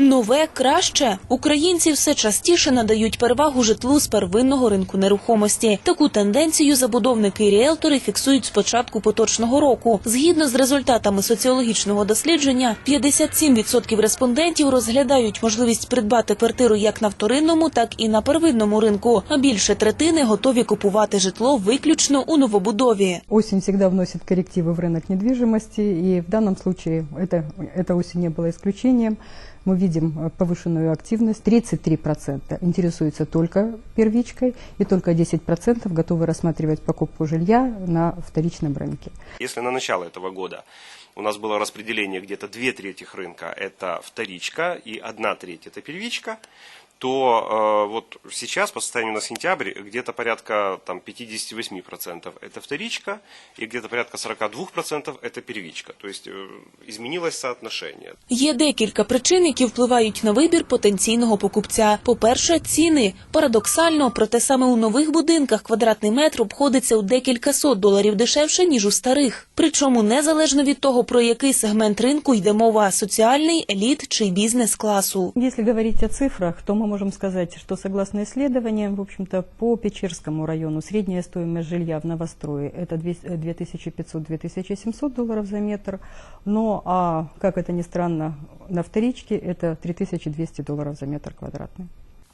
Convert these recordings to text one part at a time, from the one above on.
Нове краще. Українці все частіше надають перевагу житлу з первинного ринку нерухомості. Таку тенденцію забудовники і ріелтори фіксують з початку поточного року. Згідно з результатами соціологічного дослідження, 57% респондентів розглядають можливість придбати квартиру як на вторинному, так і на первинному ринку. А більше третини готові купувати житло виключно у новобудові. Осень всегда вносит коррективы в рынок недвижимости, и в данном случае это, эта осень не была исключением. Мы видим э, повышенную активность. 33% интересуются только первичкой, и только 10% готовы рассматривать покупку жилья на вторичном рынке. Если на начало этого года у нас было распределение где-то две трети рынка – это вторичка и одна треть – это первичка, то э, вот сейчас, по состоянию на сентябрь, где-то порядка там, 58% это вторичка, и где-то порядка 42% это первичка. То есть э, изменилось соотношение. Є декілька причин, які впливають на вибір потенційного покупця. По-перше, ціни. Парадоксально, проте саме у нових будинках квадратний метр обходиться у декілька сот доларів дешевше, ніж у старих. Причому незалежно від того, про який сегмент ринку йде мова – соціальний, еліт чи бізнес-класу. Если говорить о цифрах, то мы можем сказать, что согласно исследованиям, в общем-то, по Печерскому району средняя стоимость жилья в новострое – это 2500-2700 долларов за метр. Но, а, как это ни странно, на вторичке это 3200 долларов за метр квадратный.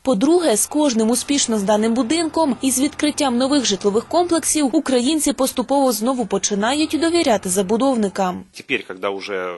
По-друге, з кожним успішно зданим будинком і з відкриттям нових житлових комплексів українці поступово знову починають довіряти забудовникам. Тепер, э, э,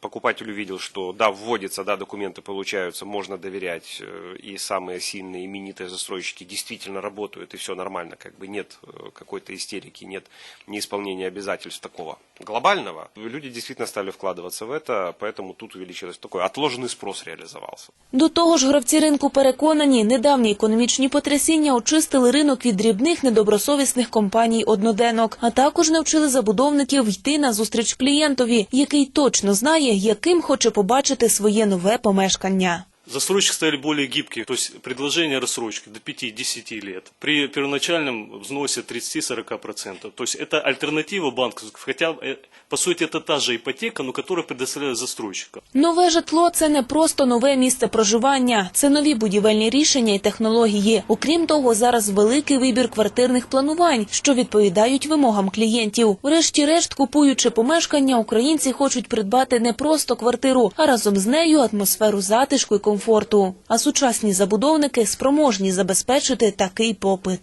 покупатель увидел, что да, вводится, да, документы получаются, можно доверять, э, и самые сильные именитые застройщики действительно работают, и все нормально, как бы нет э, какой-то истерики, нет неисполнения обязательств такого глобального. Люди действительно стали вкладываться в это, поэтому тут увеличилось такой отложенный спрос реализовался. До того ж, гравці ринку переконані, недавні економічні потрясіння очистили ринок від дрібних недобросовісних компаній одноденок, а також навчили забудовників йти на зустріч клієнтові, який точно знає, яким хоче побачити своє нове помешкання. Застройщики стали более гибкие, то есть предложение рассрочки до 5-10 лет при первоначальном взносе 30-40%. То есть это альтернатива банковской, хотя э, по сути это та же ипотека, но которая предоставляет застройщикам. Нове житло це не просто нове місце проживання, це нові будівельні рішення і технології. Окрім того, зараз великий вибір квартирних планувань, що відповідають вимогам клієнтів. Врешті-решт, купуючи помешкання, українці хочуть придбати не просто квартиру, а разом з нею атмосферу затишку і комфорту. А сучасні забудовники спроможні забезпечити такий попит.